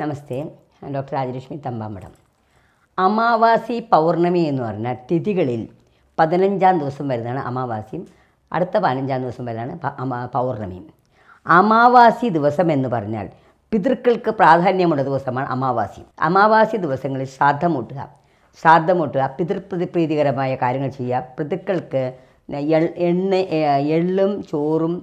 നമസ്തേ doctor Rajalakshmi തമ്പാമടം അമാവാസി പൗർണമി എന്ന് പറഞ്ഞാൽ തിഥികളിൽ പതിനഞ്ചാം ദിവസം വരുന്നതാണ് അമാവാസിയും അടുത്ത പതിനഞ്ചാം ദിവസം വരുന്നതാണ് പൗർണമിയും അമാവാസി ദിവസം എന്ന് പറഞ്ഞാൽ പിതൃക്കൾക്ക് പ്രാധാന്യമുള്ള ദിവസമാണ് അമാവാസി. അമാവാസി ദിവസങ്ങളിൽ ശ്രാദ്ധമൂട്ടുക ശ്രാദ്ധമൂട്ടുക പിതൃപ്രീതികരമായ കാര്യങ്ങൾ ചെയ്യുക. പിതൃക്കൾക്ക് എണ്ണ എള്ളും ചോറും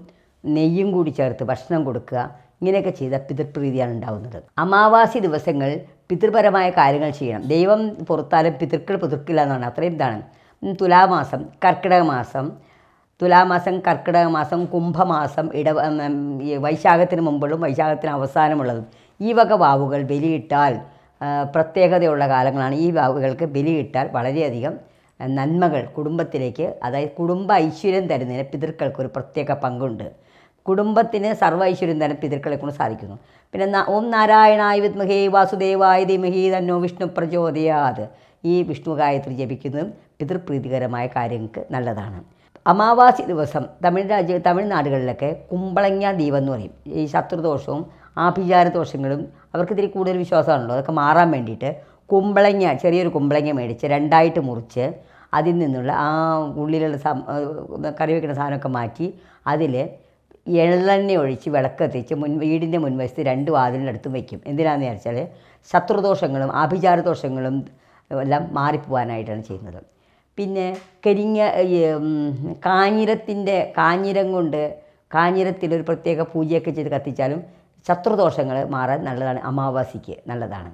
നെയ്യും കൂടി ചേർത്ത് ഭക്ഷണം കൊടുക്കുക. ഇങ്ങനെയൊക്കെ ചെയ്ത പിതൃപ്രീതിയാണ് ഉണ്ടാവുന്നത്. അമാവാസി ദിവസങ്ങൾ പിതൃപരമായ കാര്യങ്ങൾ ചെയ്യണം. ദൈവം പുറത്താലും പിതൃക്കൾ പുതുക്കില്ല എന്നാണ്. അത്രയും ഇതാണ്. തുലാമാസം കർക്കിടക മാസം തുലാമാസം കർക്കിടക മാസം കുംഭമാസം ഇട വൈശാഖത്തിന് മുമ്പുള്ളതും വൈശാഖത്തിന് അവസാനമുള്ളതും ഈ വക വാവുകൾ ബലിയിട്ടാൽ പ്രത്യേകതയുള്ള കാലങ്ങളാണ്. ഈ വാവുകൾക്ക് ബലിയിട്ടാൽ വളരെയധികം നന്മകൾ കുടുംബത്തിലേക്ക് അതായത് കുടുംബ ഐശ്വര്യം തരുന്നതിന് പിതൃക്കൾക്ക് ഒരു പ്രത്യേക പങ്കുണ്ട്. കുടുംബത്തിന് സർവൈശ്വര്യം തന്നെ പിതൃക്കളെ കൊണ്ട് സാധിക്കുന്നു. പിന്നെ ഓം നാരായണായ വിദ്മഹേ വാസുദേവായ ധീമഹി തന്നോ വിഷ്ണു പ്രചോദയാത്. ഈ വിഷ്ണു ഗായത്രി ജപിക്കുന്നതും പിതൃപ്രീതികരമായ കാര്യങ്ങൾക്ക് നല്ലതാണ്. അമാവാസി ദിവസം തമിഴ് രാജ്യ തമിഴ്നാടുകളിലൊക്കെ കുമ്പളങ്ങ ദീപം എന്ന് പറയും. ഈ ശത്രുദോഷവും ആഭിചാര ദോഷങ്ങളും അവർക്ക് ഇത്തിരി കൂടുതൽ വിശ്വാസമാണല്ലോ. അതൊക്കെ മാറാൻ വേണ്ടിയിട്ട് കുമ്പളങ്ങ ചെറിയൊരു കുമ്പളങ്ങ മേടിച്ച് രണ്ടായിട്ട് മുറിച്ച് അതിൽ നിന്നുള്ള ആ ഉള്ളിലുള്ള കറി വയ്ക്കുന്ന സാധനമൊക്കെ മാറ്റി അതിൽ എള്ളെണ്ണ ഒഴിച്ച് വിളക്കത്തിച്ച് മുൻ വീടിന്റെ മുൻവശത്ത് രണ്ട് വാതിലിനടുത്തും വയ്ക്കും എന്തിനാണെന്ന് വിചാരിച്ചാൽ ശത്രുദോഷങ്ങളും ആഭിചാര ദോഷങ്ങളും എല്ലാം മാറിപ്പോവാനായിട്ടാണ് ചെയ്യുന്നത്. പിന്നെ കരിങ്ങ കാഞ്ഞിരത്തിന്റെ കാഞ്ഞിരം കൊണ്ട് കാഞ്ഞിരത്തിലൊരു പ്രത്യേക പൂജയൊക്കെ ചെയ്ത് കത്തിച്ചാലും ശത്രുദോഷങ്ങൾ മാറാൻ നല്ലതാണ് അമാവാസിക്ക് നല്ലതാണ്.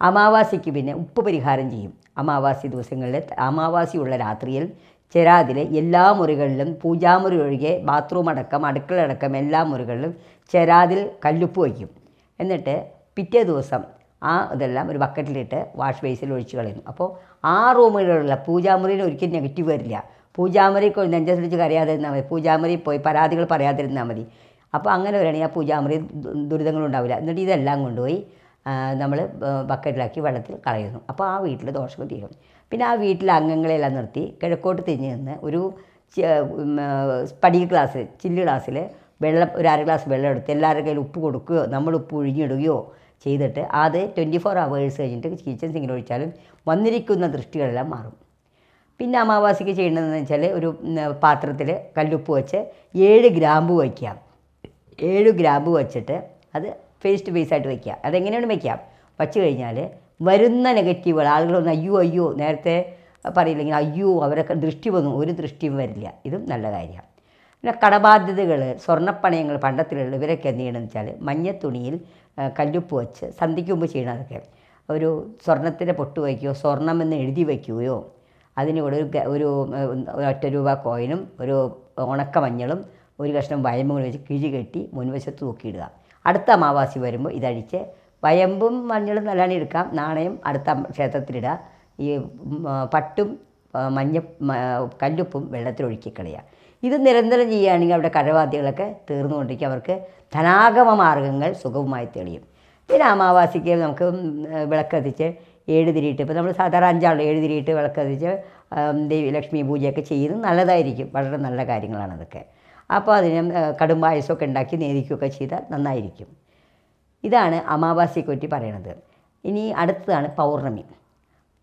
അമാവാസിക്ക് പിന്നെ ഉപ്പ് പരിഹാരം ചെയ്യും. അമാവാസി ദിവസങ്ങളിൽ അമാവാസിയുള്ള രാത്രിയിൽ ചെരാതിലെ എല്ലാ മുറികളിലും പൂജാമുറി ഒഴികെ ബാത്റൂം അടക്കം അടുക്കള അടക്കം എല്ലാ മുറികളിലും ചെരാതിൽ കല്ലുപ്പ് വയ്ക്കും. എന്നിട്ട് പിറ്റേ ദിവസം ആ ഇതെല്ലാം ഒരു ബക്കറ്റിലിട്ട് വാഷ് ബേസിൽ ഒഴിച്ച് കളയുന്നു. അപ്പോൾ ആ റൂമുകളിലുള്ള പൂജാമുറിയിൽ ഒരിക്കലും നെഗറ്റീവ് വരില്ല. പൂജാമുറി നെഞ്ചത്തിരിച്ച് കരയാതിരുന്നാൽ മതി. പൂജാമുറി പോയി പരാതികൾ പറയാതിരുന്നാൽ മതി. അപ്പോൾ അങ്ങനെ വരികയാണെങ്കിൽ ആ പൂജാമുറി ദുരിതങ്ങളുണ്ടാവില്ല എന്നിട്ട് ഇതെല്ലാം കൊണ്ടുപോയി നമ്മൾ ബക്കറ്റിലാക്കി വെള്ളത്തിൽ കളയുന്നു. അപ്പോൾ ആ വീട്ടിൽ ദോഷം തീരും. പിന്നെ ആ വീട്ടിലെ അംഗങ്ങളെല്ലാം നിർത്തി കിഴക്കോട്ട് തിരിഞ്ഞ് നിന്ന് ഒരു പടി ഗ്ലാസ് ചില്ല് ഗ്ലാസ്സിൽ വെള്ളം ഒരു അര ഗ്ലാസ് വെള്ളം എടുത്ത് എല്ലാവരുടെ കയ്യിൽ ഉപ്പ് കൊടുക്കുകയോ നമ്മൾ ഉപ്പ് ഒഴിഞ്ഞിടുകയോ ചെയ്തിട്ട് അത് ട്വന്റി ഫോർ അവേഴ്സ് കഴിഞ്ഞിട്ട് കിച്ചൺ സിങ്കിൽ ഒഴിച്ചാലും വന്നിരിക്കുന്ന ദൃഷ്ടികളെല്ലാം മാറും. പിന്നെ അമാവാസിക്ക് ചെയ്യേണ്ടതെന്ന് വെച്ചാൽ ഒരു പാത്രത്തിൽ കല്ലുപ്പ് വെച്ച് ഏഴ് ഗ്രാമ്പ് വയ്ക്കാം ഏഴ് ഗ്രാമ്പ് വെച്ചിട്ട് അത് ഫേസ് ടു ഫേസ് ആയിട്ട് വയ്ക്കുക. അതെങ്ങനെയാണ് വയ്ക്കാം വച്ച് കഴിഞ്ഞാൽ വരുന്ന നെഗറ്റീവുകൾ. ആളുകളൊന്ന് അയ്യോ അയ്യോ നേരത്തെ പറയില്ലെങ്കിൽ അയ്യോ അവരൊക്കെ ദൃഷ്ടി വന്നു. ഒരു ദൃഷ്ടിയും വരില്ല. ഇതും നല്ല കാര്യമാണ്. പിന്നെ കടബാധ്യതകൾ സ്വർണപ്പണയങ്ങൾ പണ്ടത്തിലുള്ള ഇവരൊക്കെ എന്ത് ചെയ്യണമെന്ന് വെച്ചാൽ മഞ്ഞത്തുണിയിൽ തുണിയിൽ കല്ലുപ്പ് വെച്ച് സന്ധിക്ക് മുമ്പ് ചെയ്യണം അതൊക്കെ. ഒരു സ്വർണത്തിന്റെ പൊട്ട് വയ്ക്കുകയോ സ്വർണമെന്ന് എഴുതി വയ്ക്കുകയോ അതിനോട് ഒരു ഒരു ഒറ്റ രൂപ കോയിനും ഒരു ഉണക്ക മഞ്ഞളും ഒരു കഷ്ണം വയമ്പും കൂടി വെച്ച് കിഴി കെട്ടി മുൻവശത്ത് തൂക്കിയിടുക. അടുത്ത അമാവാസി വരുമ്പോൾ ഇതടിച്ച് വയമ്പും മഞ്ഞളും നല്ലോണം എടുക്കാം. നാണയം അടുത്ത ക്ഷേത്രത്തിലിടുക. ഈ പട്ടും മഞ്ഞ കല്ലുപ്പും വെള്ളത്തിലൊഴുക്കി കളയുക. ഇത് നിരന്തരം ചെയ്യുകയാണെങ്കിൽ അവിടെ കഴവാദികളൊക്കെ തീർന്നുകൊണ്ടിരിക്കും. അവർക്ക് ധനാഗമ മാർഗങ്ങൾ സുഗമമായി തെളിയും. പിന്നെ അമാവാസിക്ക് നമുക്ക് വിളക്ക് കത്തിച്ച് ഏഴ് തിരിയിട്ട് ഇപ്പോൾ നമ്മൾ സാധാരണ അഞ്ചാളോ ഏഴ് തിരിയിട്ട് വിളക്ക് കത്തിച്ച് ദേവി ലക്ഷ്മി പൂജയൊക്കെ ചെയ്യുന്നത് നല്ലതായിരിക്കും. വളരെ നല്ല കാര്യങ്ങളാണ് അതൊക്കെ. അപ്പോൾ അതിന് ഏഹ് കടും പായസമൊക്കെ ഉണ്ടാക്കി നേദിക്കുകയൊക്കെ ചെയ്താൽ നന്നായിരിക്കും. ഇതാണ് അമാവാസിയെ പറ്റി പറയണത്. ഇനി അടുത്തതാണ് പൗർണമി.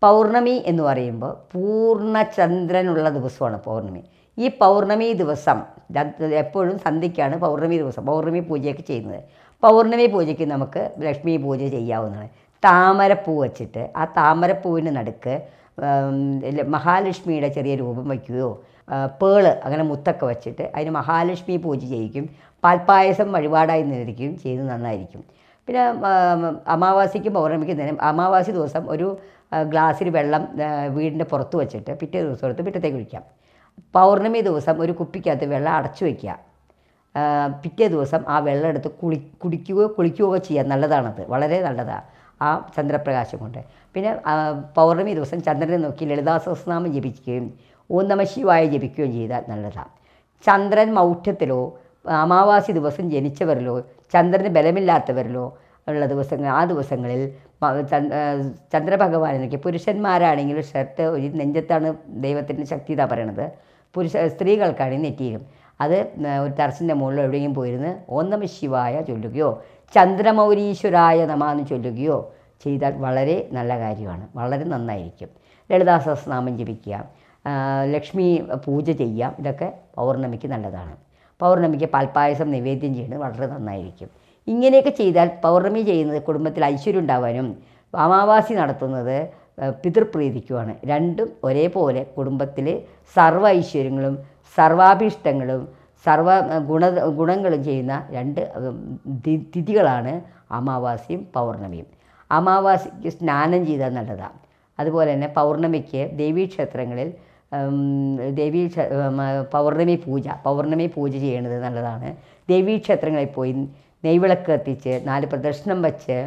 പൗർണമി എന്ന് പറയുമ്പോൾ പൂർണചന്ദ്രനുള്ള ദിവസമാണ് പൗർണമി. ഈ പൗർണമി ദിവസം എപ്പോഴും സന്ധ്യയ്ക്കാണ് പൗർണമി ദിവസം പൗർണമി പൂജയൊക്കെ ചെയ്യുന്നത്. പൗർണമി പൂജയ്ക്ക് നമുക്ക് ലക്ഷ്മി പൂജ ചെയ്യാവുന്നതാണ്. താമരപ്പൂ വച്ചിട്ട് ആ താമരപ്പൂവിന് നടുക്ക് മഹാലക്ഷ്മിയുടെ ചെറിയ രൂപം വയ്ക്കുകയോ പേൾ അങ്ങനെ മുത്തൊക്കെ വച്ചിട്ട് അതിന് മഹാലക്ഷ്മി പൂജ ചെയ്യിക്കും. പാൽപ്പായസം വഴിപാടായി നിന്നിരിക്കുകയും ചെയ്ത് നന്നായിരിക്കും. പിന്നെ അമാവാസിക്ക് പൗർണമിക്കും തന്നെ അമാവാസി ദിവസം ഒരു ഗ്ലാസ്സിൽ വെള്ളം വീടിന്റെ പുറത്ത് വെച്ചിട്ട് പിറ്റേ ദിവസം എടുത്ത് പിറ്റത്തേക്ക് ഒഴിക്കാം. പൗർണമി ദിവസം ഒരു കുപ്പിക്കകത്ത് വെള്ളം അടച്ചു വയ്ക്കുക പിറ്റേ ദിവസം ആ വെള്ളം എടുത്ത് കുളി കുടിക്കുകയോ കുളിക്കുകയോ ചെയ്യാം നല്ലതാണത്. വളരെ നല്ലതാണ് ആ ചന്ദ്രപ്രകാശം കൊണ്ട്. പിന്നെ പൗർണമി ദിവസം ചന്ദ്രനെ നോക്കി ലളിതാ സഹസ്രനാമം ജപിക്കുകയും ഓം നമ ശിവായ ജപിക്കുകയും ചെയ്താൽ നല്ലതാണ് ചന്ദ്രൻ മൗഢ്യത്തിലോ അമാവാസി ദിവസം ജനിച്ചവരിലോ ചന്ദ്രന് ബലമില്ലാത്തവരിലോ ഉള്ള ദിവസങ്ങൾ ആ ദിവസങ്ങളിൽ ചന്ദ്രഭഗവാനിലേക്ക് പുരുഷന്മാരാണെങ്കിൽ ഷർട്ട് ഒരു നെഞ്ചത്താണ് ദൈവത്തിന്റെ ശക്തി എന്നാണ് പറയണത്. പുരുഷ സ്ത്രീകൾക്കാണെങ്കിൽ നെറ്റിയിലും അത് ഒരു തറസിന്റെ മുകളിൽ എവിടെയെങ്കിലും പോയിരുന്ന് ഓന്നമ നമ ശിവായ ചൊല്ലുകയോ ചന്ദ്രമൗരീശ്വരായ നമാന്ന് ചൊല്ലുകയോ ചെയ്താൽ വളരെ നല്ല കാര്യമാണ്. വളരെ നന്നായിരിക്കും. ലളിതാ സഹസ്രനാമം ജപിക്കുക ലക്ഷ്മി പൂജ ചെയ്യുക ഇതൊക്കെ പൗർണമിക്ക് നല്ലതാണ്. പൗർണമിക്ക് പാൽപ്പായസം നിവേദ്യം ചെയ്യുന്നത് വളരെ നന്നായിരിക്കും. ഇങ്ങനെയൊക്കെ ചെയ്താൽ പൗർണമി ചെയ്യുന്നത് കുടുംബത്തിൽ ഐശ്വര്യം ഉണ്ടാവാനും അമാവാസി നടത്തുന്നത് പിതൃപ്രീതിക്കുമാണ്. രണ്ടും ഒരേപോലെ കുടുംബത്തിൽ സർവ ഐശ്വര്യങ്ങളും സർവാഭീഷ്ടങ്ങളും സർവ ഗുണ ഗുണങ്ങളും ചെയ്യുന്ന രണ്ട് തിഥികളാണ് അമാവാസിയും പൗർണമിയും. അമാവാസിക്ക് സ്നാനം ചെയ്താൽ നല്ലതാണ്. അതുപോലെ തന്നെ പൗർണമിക്ക് ദേവീക്ഷേത്രങ്ങളിൽ ദേവീ പൗർണമി പൂജ പൗർണമി പൂജ ചെയ്യണത് നല്ലതാണ്. ദേവീക്ഷേത്രങ്ങളിൽ പോയി നെയ്വിളക്ക് കത്തിച്ച് നാല് പ്രദർശനം വച്ച്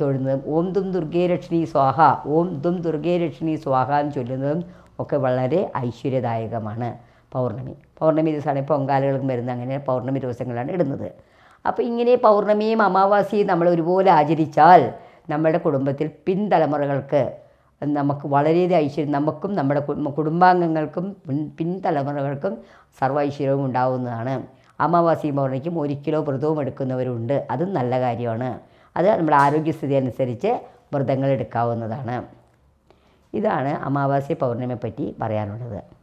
തൊഴുന്നതും. ഓം ദും ദുർഗേ രക്ഷിണി സ്വാഹ ഓം ദും ദുർഗേ രക്ഷിണി സ്വാഹ എന്ന് ചൊല്ലുന്നതും ഒക്കെ വളരെ ഐശ്വര്യദായകമാണ് പൗർണമി. പൗർണമി ദിവസമാണ് പൊങ്കാലകൾക്കും വരുന്നത്. അങ്ങനെ പൗർണമി ദിവസങ്ങളാണ് ഇടുന്നത്. അപ്പോൾ ഇങ്ങനെ പൗർണമിയും അമാവാസിയും നമ്മൾ ഒരുപോലെ ആചരിച്ചാൽ നമ്മുടെ കുടുംബത്തിൽ പിൻതലമുറകൾക്ക് നമുക്ക് വളരെയധികം ഐശ്വര്യം നമുക്കും നമ്മുടെ കുടുംബാംഗങ്ങൾക്കും പിൻ പിൻതലമുറകൾക്കും സർവ ഐശ്വര്യവും ഉണ്ടാവുന്നതാണ്. അമാവാസി പൗർണിക്കും ഒരു കിലോ വ്രതവും എടുക്കുന്നവരുണ്ട്. അതും നല്ല കാര്യമാണ്. അത് നമ്മുടെ ആരോഗ്യസ്ഥിതി അനുസരിച്ച് വ്രതങ്ങൾ എടുക്കാവുന്നതാണ്. ഇതാണ് അമാവാസി പൗർണിമയെ പറ്റി പറയാനുള്ളത്.